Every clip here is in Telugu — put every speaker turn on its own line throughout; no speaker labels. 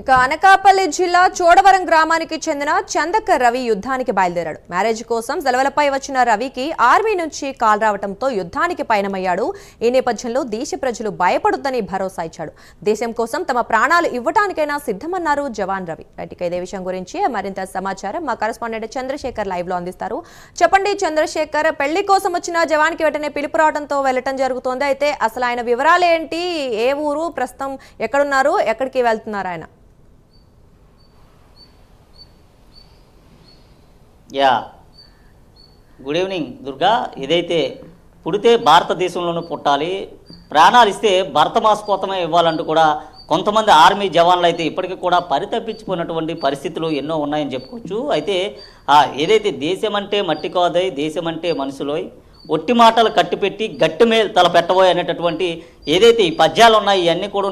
ఇక అనకాపల్లి జిల్లా చోడవరం గ్రామానికి చెందిన చందక రవి యుద్ధానికి బయలుదేరాడు. మ్యారేజ్ కోసం సెలవులపై వచ్చిన రవికి ఆర్మీ నుంచి కాల్ రావడంతో యుద్ధానికి పయనమయ్యాడు. ఈ నేపథ్యంలో దేశ ప్రజలు భయపడొద్దని భరోసా ఇచ్చాడు. దేశం కోసం తమ ప్రాణాలు ఇవ్వటానికైనా సిద్ధమన్నారు జవాన్ రవి. రైట్ ఇదే విషయం గురించి మరింత సమాచారం మా కరెస్పాండెంట్ చంద్రశేఖర్ లైవ్లో అందిస్తారు. చెప్పండి చంద్రశేఖర్ పెళ్ళి కోసం వచ్చిన జవాన్కి వెంటనే పిలుపు రావడంతో వెళ్ళటం జరుగుతోంది. అయితే అసలు ఆయన వివరాలు ఏంటి ఏ ఊరు? ప్రస్తుతం ఎక్కడున్నారు? ఎక్కడికి వెళ్తున్నారు ఆయన?
యా. Good evening. దుర్గా ఏదైతే పుడితే భారతదేశంలోనూ పుట్టాలి ప్రాణాలు ఇస్తే భరత మాసపోతమే ఇవ్వాలంటూ కూడా కొంతమంది ఆర్మీ జవాన్లు అయితే ఇప్పటికీ కూడా పరితపించుకున్నటువంటి పరిస్థితులు ఎన్నో ఉన్నాయని చెప్పుకోవచ్చు. అయితే ఏదైతే దేశం అంటే మట్టి కాదోయ్ దేశం అంటే మనుషులోయ్ ఒట్టి మాటలు కట్టిపెట్టి గట్టి మీద తల పెట్టబోయ్ అనేటటువంటి ఏదైతే ఈ పద్యాలు ఉన్నాయి ఇవన్నీ కూడా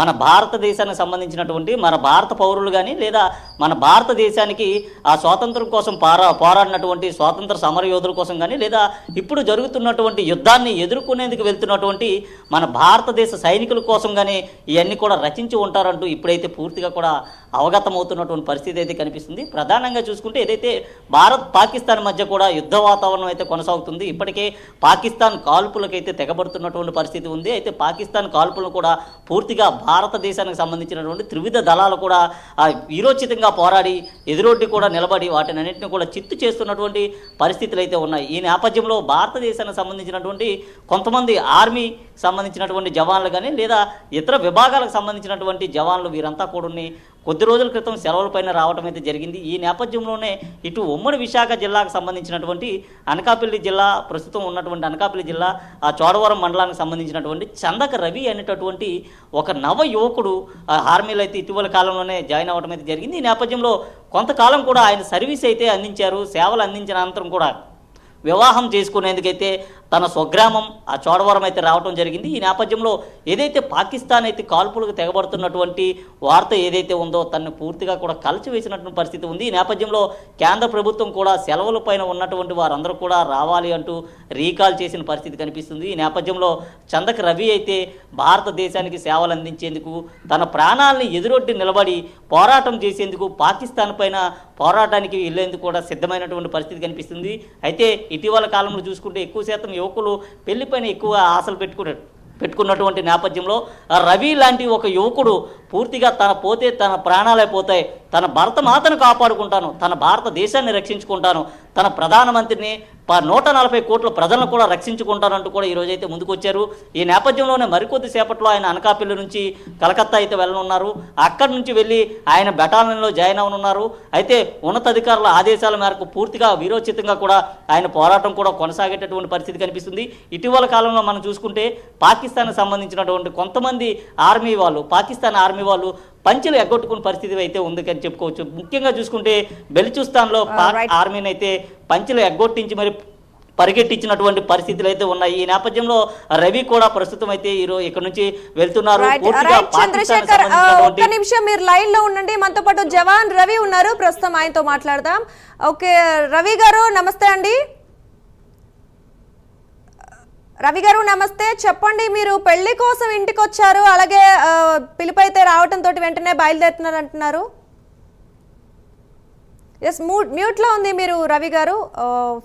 మన భారతదేశానికి సంబంధించినటువంటి మన భారత పౌరులు కానీ లేదా మన భారతదేశానికి ఆ స్వాతంత్రం కోసం పారా పోరాడినటువంటి స్వాతంత్ర సమరయోధుల కోసం కానీ లేదా ఇప్పుడు జరుగుతున్నటువంటి యుద్ధాన్ని ఎదుర్కొనేందుకు వెళ్తున్నటువంటి మన భారతదేశ సైనికుల కోసం కానీ ఇవన్నీ కూడా రచించి ఉంటారంటూ ఇప్పుడైతే పూర్తిగా కూడా అవగతమవుతున్నటువంటి పరిస్థితి అయితే కనిపిస్తుంది. ప్రధానంగా చూసుకుంటే ఏదైతే భారత్ పాకిస్తాన్ మధ్య కూడా యుద్ధ వాతావరణం అయితే కొనసాగుతుంది. ఇప్పటికే పాకిస్తాన్ కాల్పులకైతే తెగబడుతున్నటువంటి పరిస్థితి ఉంది. అయితే పాకిస్తాన్ కాల్పులను కూడా పూర్తిగా భారతదేశానికి సంబంధించినటువంటి త్రివిధ దళాలు కూడా వీరోచితంగా పోరాడి ఎదురొడ్డి కూడా నిలబడి వాటిని అన్నింటినీ కూడా చిత్తు చేస్తున్నటువంటి పరిస్థితులు అయితే ఉన్నాయి. ఈ నేపథ్యంలో భారతదేశానికి సంబంధించినటువంటి కొంతమంది ఆర్మీ సంబంధించినటువంటి జవాన్లు కానీ లేదా ఇతర విభాగాలకు సంబంధించినటువంటి జవాన్లు వీరంతా కూడా కొద్ది రోజుల క్రితం సెలవులపైన రావడం అయితే జరిగింది. ఈ నేపథ్యంలోనే ఇటు ఉమ్మడి విశాఖ జిల్లాకు సంబంధించినటువంటి అనకాపల్లి జిల్లా ప్రస్తుతం ఉన్నటువంటి అనకాపల్లి జిల్లా ఆ చోడవరం మండలానికి సంబంధించినటువంటి చందక రవి అనేటటువంటి ఒక నవ యువకుడు ఆర్మీలో అయితే ఇటీవల కాలంలోనే జాయిన్ అవ్వడం అయితే జరిగింది. ఈ నేపథ్యంలో కొంతకాలం కూడా ఆయన సర్వీస్ అయితే అందించారు. సేవలు అందించిన అనంతరం కూడా వివాహం చేసుకునేందుకైతే తన స్వగ్రామం ఆ చోడవరం అయితే రావడం జరిగింది. ఈ నేపథ్యంలో ఏదైతే పాకిస్తాన్ అయితే కాల్పులకు తెగబడుతున్నటువంటి వార్త ఏదైతే ఉందో తనను పూర్తిగా కూడా కలిచివేసినటువంటి పరిస్థితి ఉంది. ఈ నేపథ్యంలో కేంద్ర ప్రభుత్వం కూడా సెలవుల పైన ఉన్నటువంటి వారందరూ కూడా రావాలి అంటూ రీకాల్ చేసిన పరిస్థితి కనిపిస్తుంది. ఈ నేపథ్యంలో చందక రవి అయితే భారతదేశానికి సేవలు అందించేందుకు తన ప్రాణాలని ఎదురొడ్డి నిలబడి పోరాటం చేసేందుకు పాకిస్తాన్ పైన పోరాటానికి వెళ్ళేందుకు కూడా సిద్ధమైనటువంటి పరిస్థితి కనిపిస్తుంది. అయితే ఇటీవల కాలంలో చూసుకుంటే ఎక్కువ శాతం యువకులు పెళ్ళిపైన ఎక్కువ ఆశలు పెట్టుకున్నాడు పెట్టుకున్నటువంటి నేపథ్యంలో రవి లాంటి ఒక యువకుడు పూర్తిగా తన పోతే తన ప్రాణాలే పోతాయి. తన భారత మాతను కాపాడుకుంటాను తన భారతదేశాన్ని రక్షించుకుంటాను తన ప్రధానమంత్రిని ప నూట నలభై కోట్ల ప్రజలను కూడా రక్షించుకుంటానంటూ కూడా ఈరోజైతే ముందుకొచ్చారు. ఈ నేపథ్యంలోనే మరికొద్ది సేపట్లో ఆయన అనకాపల్లి నుంచి కలకత్తా అయితే వెళ్ళనున్నారు. అక్కడి నుంచి వెళ్ళి ఆయన బెటాలియన్లో జాయిన్ అవనున్నారు. అయితే ఉన్నతాధికారుల ఆదేశాల మేరకు పూర్తిగా వీరోచితంగా కూడా ఆయన పోరాటం కూడా కొనసాగేటటువంటి పరిస్థితి కనిపిస్తుంది. ఇటీవల కాలంలో మనం చూసుకుంటే పాకిస్తాన్కి సంబంధించినటువంటి కొంతమంది ఆర్మీ వాళ్ళు పాకిస్తాన్ ఆర్మీ వాళ్ళు పంచెలు ఎగ్గొట్టుకున్న పరిస్థితి అయితే ఉంది అని చెప్పుకోవచ్చు. ముఖ్యంగా చూసుకుంటే బెలుచిస్తాన్లో పాక్
right.
ఆర్మీని అయితే పంచెలు ఎగ్గొట్టించి మరి పరిగెట్టించినటువంటి పరిస్థితులు అయితే ఉన్నాయి. ఈ నేపథ్యంలో రవి కూడా ప్రస్తుతం అయితే ఈరోజు ఇక్కడ నుంచి వెళ్తున్నారు.
చంద్రశేఖర్
సంబంధించినటువంటి
ఒక్క నిమిషం మీరు లైన్లో ఉండండి. మనతో పాటు జవాన్ రవి ఉన్నారు. ప్రస్తుతం ఆయనతో మాట్లాడదాం. ఓకే రవి గారు నమస్తే అండి. రవి గారు నమస్తే. చెప్పండి మీరు పెళ్ళి కోసం ఇంటికి వచ్చారు అలాగే ఆ, పిలుపు అయితే రావటంతో వెంటనే బయలుదేరుతున్నారు అంటున్నారు ఎస్ మ్యూట్లో ఉంది మీరు రవి గారు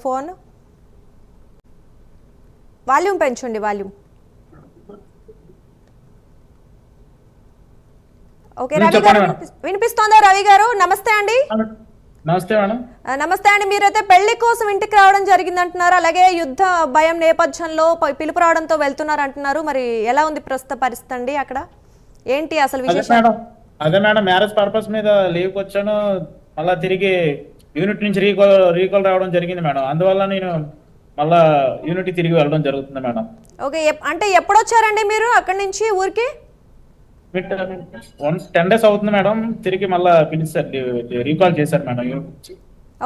ఫోన్. వాల్యూమ్ పెంచండి వాల్యూమ్. ఓకే రవి గారు వినిపిస్తోందా రవి గారు? నమస్తే అండి.
నమస్తే మేడం.
నమస్తే అండి. మీరైతే పెళ్ళి కోసం ఇంటికి రావడం జరిగింది అంటున్నారు అలాగే యుద్ధ భయం నేపథ్యంలో పిలుపు రావడంతో వెళ్తున్నారు అంటున్నారు మరి ఎలా ఉంది ప్రస్తుత పరిస్థితి అండి అక్కడ? ఏంటి అసలు
అదే
విశేషం
మేడం. అదే మేడం. మ్యారేజ్ పర్పస్ మీద లీవ్కి వచ్చాను. మళ్ళా తిరిగి యూనిట్ నుంచి రీకాల్ రీకాల్ రావడం జరిగింది మేడం. అందువల్ల నేను మళ్ళా యూనిట్ తిరిగి వెళ్ళడం జరుగుతుంది మేడం.
ఓకే. అంటే ఎప్పుడు వచ్చారండి మీరు? అక్కడి నుంచి ఊరికి?
వన్ టెన్ డేస్ అవుతుంది మేడం. తిరిగి మళ్ళా పిలిచారు రీకాల్ చేశారు మేడం. యూనిట్ నుంచి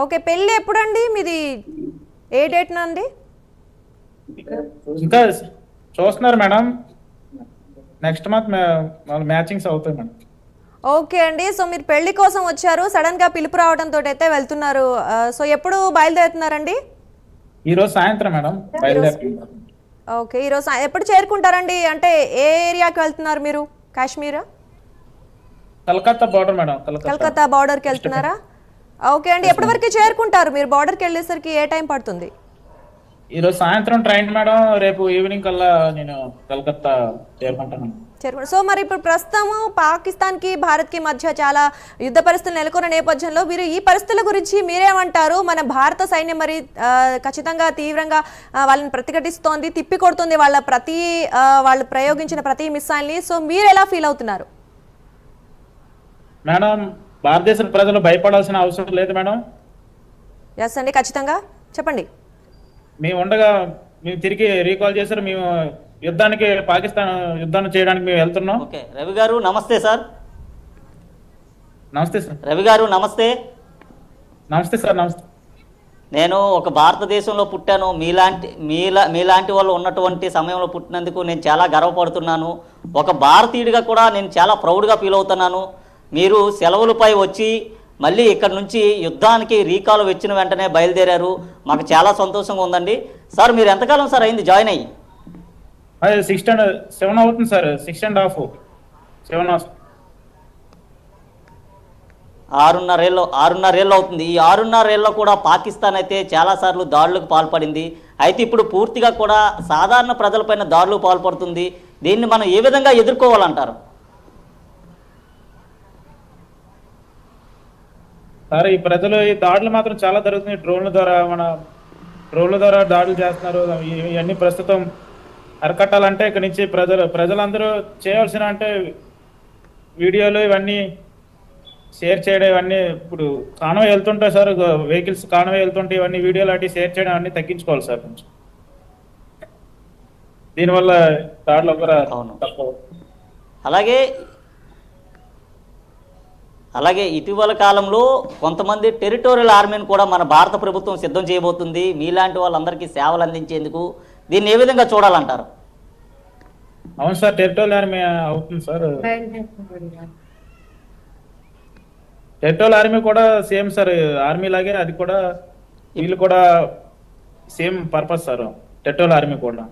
ఓకే పెళ్ళి ఎప్పుడండి? మీది ఏ డేట్ నండి
ఇంకా చూస్తున్నారు మేడం. నెక్స్ట్ మంత్ మ్యాచింగ్స్ అవుతాయి మేడం.
ఓకే అండి. సో మీరు పెళ్ళి కోసం వచ్చారు. సడన్గా పిలుపు రావడంతో అయితే వెళ్తున్నారు. సో ఎప్పుడు బయలుదేరుతున్నారండి?
ఈ రోజు సాయంత్రం మేడం. బయలుదేరుతున్నారు
ఓకే ఈరోజు ఎప్పుడు చేరుకుంటారండి? అంటే ఏ ఏరియాకి వెళ్తున్నారు మీరు? Kashmira?
Calcutta border madam Calcutta.
Calcutta బార్డర్కి వెళ్తున్నారా? ఓకే అండి ఎప్పటి వరకు చేరుకుంటారు? మీరు బార్డర్కి వెళ్ళేసరికి ఏ టైం పడుతుంది?
ఈరోజు సాయంత్రం ట్రైన్ మేడం రేపు ఈవినింగ్ కల్లా నేను కలకత్తా చేరుకుంటాను.
చేరుకుంటారు సో మరి ఇప్పుడు ప్రస్తుతము పాకిస్తాన్కి భారత్కి మధ్య చాలా యుద్ధ పరిస్థితులు నెలకొన్న నేపథ్యంలో మీరు ఈ పరిస్థితుల గురించి మీరేమంటారు? మన భారత సైన్యం మరి ఖచ్చితంగా తీవ్రంగా వాళ్ళని ప్రతిఘటిస్తోంది తిప్పి కొడుతుంది వాళ్ళ ప్రతి వాళ్ళు ప్రయోగించిన ప్రతి మిస్సైల్ని. సో మీరు ఎలా ఫీల్ అవుతున్నారు?
మేడం భారతదేశ ప్రజలు భయపడాల్సిన అవసరం లేదు మేడం.
ఎస్ అండి ఖచ్చితంగా. చెప్పండి.
మేము ఉండగా మేము తిరిగి రీకాల్ చేశారు. మేము యుద్ధానికి పాకిస్తాన్ యుద్ధాన్ని చేయడానికి మేము వెళ్తున్నాం.
ఓకే. రవి గారు నమస్తే సార్.
నమస్తే సార్.
రవి గారు నమస్తే.
నమస్తే సార్ నమస్తే.
నేను ఒక భారతదేశంలో పుట్టాను. మీలాంటి మీలా మీలాంటి వాళ్ళు ఉన్నటువంటి సమయంలో పుట్టినందుకు నేను చాలా గర్వపడుతున్నాను. ఒక భారతీయుడిగా కూడా నేను చాలా ప్రౌడ్గా ఫీల్ అవుతున్నాను. మీరు సెలవులపై వచ్చి మళ్ళీ ఇక్కడ నుంచి యుద్ధానికి రీకాల్ వచ్చిన వెంటనే బయలుదేరారు. మాకు చాలా సంతోషంగా ఉందండి. సార్ మీరు ఎంతకాలం సార్ అయింది జాయిన్ అయ్యి?
అదే సిక్స్ అండ్ సెవెన్ అవుతుంది sir. Six and half seven
ఆరున్నరేళ్ళు ఆరున్నరేళ్ళు అవుతుంది. ఈ ఆరున్నరేళ్ళలో కూడా పాకిస్తాన్ అయితే చాలాసార్లు దాడులకు పాల్పడింది. అయితే ఇప్పుడు పూర్తిగా కూడా సాధారణ ప్రజలపైన దాడులు పాల్పడుతుంది. దీన్ని మనం ఏ విధంగా ఎదుర్కోవాలంటారు?
సార్ ఈ ప్రజలు ఈ దాడులు మాత్రం చాలా జరుగుతున్నాయి. డ్రోన్ల ద్వారా మన డ్రోన్ల ద్వారా దాడులు చేస్తున్నారు. ఇవన్నీ ప్రస్తుతం అరికట్టాలంటే ఇక్కడ నుంచి ప్రజలు ప్రజలందరూ చేయాల్సిన అంటే వీడియోలు ఇవన్నీ షేర్ చేయడం ఇవన్నీ ఇప్పుడు కానవ వెళ్తుంటాయి సార్ వెహికల్స్ కానవ వెళ్తుంటే ఇవన్నీ వీడియోలు అటు షేర్ చేయడం అన్నీ తగ్గించుకోవాలి సార్ కొంచెం. దీనివల్ల దాడులు. తక్కువ
అలాగే అలాగే ఇటీవల కాలంలో కొంతమంది టెరిటోరియల్ ఆర్మీని కూడా మన భారత ప్రభుత్వం సిద్ధం చేయబోతుంది. మీలాంటి వాళ్ళందరికీ సేవలు అందించేందుకు దీన్ని ఏ విధంగా చూడాలంటారు?
అవును సార్ టెరిటోరియల్ ఆర్మీ అవుతుంది సార్. టెరిటోరియల్ ఆర్మీ కూడా సేమ్ సార్ ఆర్మీ లాగే అది కూడా వీళ్ళు కూడా same purpose sir territorial army కూడా.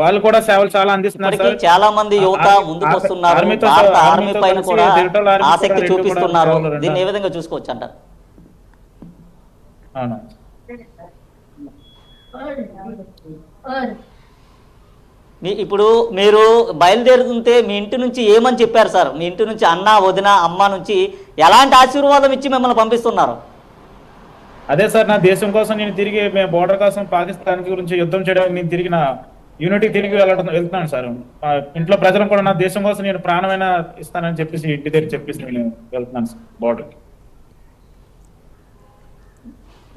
వాళ్ళు కూడా సేవలు చాలా అందిస్తున్నారు సార్.
చాలా మంది యువత ముందుకు వస్తున్నారు.
ఆర్మీతో
భారత ఆర్మీ పైన కూడా ఆసక్తి చూపిస్తున్నారు. దీన్ని ఏ విధంగా చూసుకోవచ్చు అంటారు?
అవును.
మీ ఇప్పుడు మీరు బయలుదేరుతుంటే మీ ఇంటి నుంచి ఏమని చెప్పారు సార్? మీ ఇంటి నుంచి అన్న వదిన అమ్మ నుంచి ఎలాంటి ఆశీర్వాదం ఇచ్చి మిమ్మల్ని పంపిస్తున్నారు?
అదే సార్ నా దేశం కోసం నేను తిరిగి మేము బోర్డర్ కోసం పాకిస్తాన్ గురించి యుద్ధం చేయడానికి నేను తిరిగి నా యూనిటీ తిరిగి వెళ్ళడం వెళ్తున్నాను సార్. మా ఇంట్లో ప్రజలను కూడా నా దేశం కోసం నేను ప్రాణమైన ఇస్తానని చెప్పేసి ఇంటి దగ్గర చెప్పేసి నేను వెళ్తున్నాను సార్ బోర్డర్కి.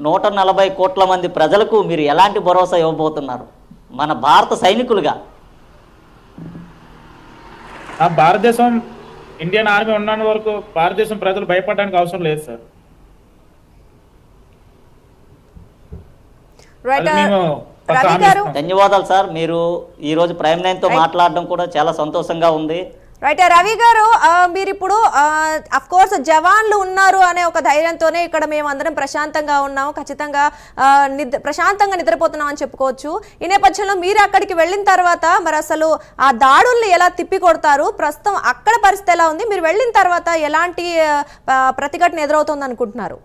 నూట నలభై కోట్ల మంది ప్రజలకు మీరు ఎలాంటి భరోసా ఇవ్వబోతున్నారు? మన భారత సైనికులుగా.
ఆ భారతదేశం ఇండియన్ ఆర్మీ ఉన్నంత వరకు భారతదేశం ప్రజలు భయపడడానికి అవసరం లేదు సార్.
ధన్యవాదాలు సార్. మీరు ఈరోజు ప్రైమ్ నైన్తో మాట్లాడడం కూడా చాలా సంతోషంగా ఉంది.
రైట్ రవి uh, గారు మీరు ఇప్పుడు అఫ్ కోర్స్ జవాన్లు ఉన్నారు అనే ఒక ధైర్యంతోనే ఇక్కడ మేము అందరం ప్రశాంతంగా ఉన్నాము ఖచ్చితంగా నిద్ర ప్రశాంతంగా నిద్రపోతున్నాం అని చెప్పుకోవచ్చు. ఈ నేపథ్యంలో మీరు అక్కడికి వెళ్ళిన తర్వాత మరి అసలు ఆ దాడుల్ని ఎలా తిప్పి కొడతారు ప్రస్తుతం అక్కడ పరిస్థితి ఎలా ఉంది? మీరు వెళ్ళిన తర్వాత ఎలాంటి ప్రతిఘటన ఎదురవుతుంది అనుకుంటున్నారు?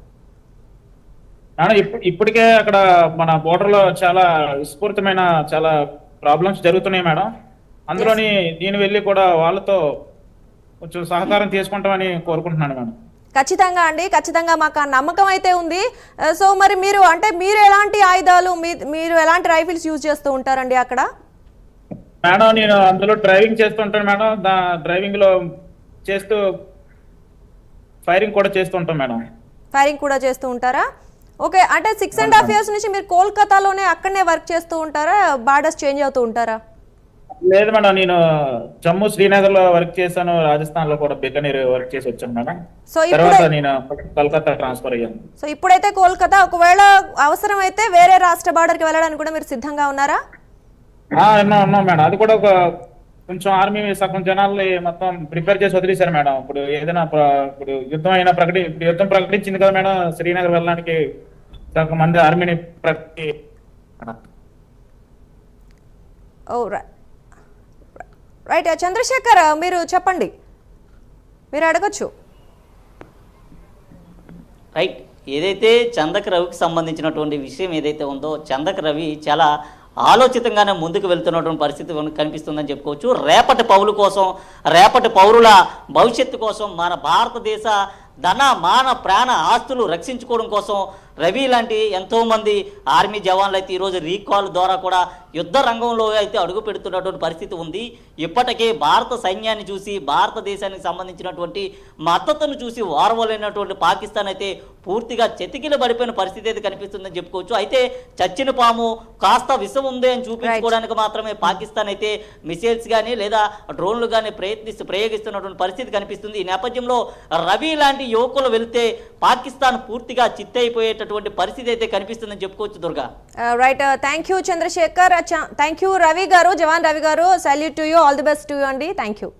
ఇప్పటికే అక్కడ మన బోర్డర్లో చాలా విస్ఫూర్తమైన చాలా ప్రాబ్లమ్స్ జరుగుతున్నాయి మేడం. అందులోని నేను వెళ్ళి కూడా వాళ్ళతో కొంచెం సహకారం తీసుకుంటామని కోరుకుంటున్నాను మేడం.
ఖచ్చితంగా అండి ఖచ్చితంగా మాకు ఆ నమ్మకం అయితే ఉంది. సో మరి మీరు అంటే మీరు ఎలాంటి ఆయుధాలు మీరు ఎలాంటి రైఫిల్స్ యూజ్ చేస్తూ ఉంటారండి అక్కడ?
మేడం నేను అందులో డ్రైవింగ్ చేస్తుంటాను మేడం. దా డ్రైవింగ్లో చేస్తూ ఫైరింగ్ కూడా చేస్తుంటాం మేడం.
ఫైరింగ్ కూడా చేస్తూ ఉంటారా? ఓకే అంటే సిక్స్ అండ్ హాఫ్ ఇయర్స్ నుంచి మీరు కోల్కతాలోనే అక్కడనే వర్క్ చేస్తూ ఉంటారా? బార్డర్స్ చేంజ్ అవుతూ ఉంటారా?
లేదు మేడం నేను జమ్మూ శ్రీనగర్లో వర్క్ చేశాను రాజస్థాన్లో కూడా బికనీర్ వర్క్ చేసి వచ్చాను మేడం.
సో
తర్వాత నేను కలకత్తా ట్రాన్స్ఫర్ అయ్యాను.
సో ఇప్పుడైతే కోల్కతా ఒకవేళ అవసరం అయితే వేరే రాష్ట్ర బార్డర్కి వెళ్ళడానికి కూడా మీరు సిద్ధంగా ఉన్నారా?
ఉన్నాం మేడం. అది కూడా ఒక కొంచెం ఆర్మీ సగం జనాల్ని మొత్తం ప్రిపేర్ చేసి వదిలేశారు మేడం. ఇప్పుడు ఏదైనా ఇప్పుడు యుద్ధం అయినా ప్రకటి ఇప్పుడు యుద్ధం ప్రకటించింది కదా మేడం శ్రీనగర్ వెళ్ళడానికి సగం మంది ఆర్మీని ప్రకటి
ఓ ర- రైట్ చంద్రశేఖర్ మీరు చెప్పండి. మీరు అడగచ్చు.
రైట్ ఏదైతే చందక రవికి సంబంధించినటువంటి విషయం ఏదైతే ఉందో చందక రవి చాలా ఆలోచితంగానే ముందుకు వెళ్తున్నటువంటి పరిస్థితి కనిపిస్తుందని చెప్పుకోవచ్చు. రేపటి పౌరుల కోసం రేపటి పౌరుల భవిష్యత్తు కోసం మన భారతదేశ ధన మాన ప్రాణ ఆస్తులు రక్షించుకోవడం కోసం రవి లాంటి ఎంతోమంది ఆర్మీ జవాన్లు అయితే ఈరోజు రీకాల్ ద్వారా కూడా యుద్ధ రంగంలో అయితే అడుగు పెడుతున్నటువంటి పరిస్థితి ఉంది. ఇప్పటికే భారత సైన్యాన్ని చూసి భారతదేశానికి సంబంధించినటువంటి మద్దతును చూసి వారవలైనటువంటి పాకిస్తాన్ అయితే పూర్తిగా చెతికిల పడిపోయిన పరిస్థితి అయితే కనిపిస్తుందని చెప్పుకోవచ్చు. అయితే చచ్చిన పాము కాస్త విషం ఉంది అని చూపించుకోవడానికి మాత్రమే పాకిస్తాన్ అయితే మిసైల్స్ కానీ లేదా డ్రోన్లు కానీ ప్రయత్నిస్తూ ప్రయోగిస్తున్నటువంటి పరిస్థితి కనిపిస్తుంది. ఈ నేపథ్యంలో రవి లాంటి యువకులు వెళ్తే పాకిస్తాన్ పూర్తిగా చిత్తైపోయేటటువంటి పరిస్థితి అయితే కనిపిస్తుందని చెప్పుకోవచ్చు Durga.
Right thank you Chandrashekar thank you Ravi garu Jawan Ravi garu. Salute to you all the best to you అండి థ్యాంక్ యూ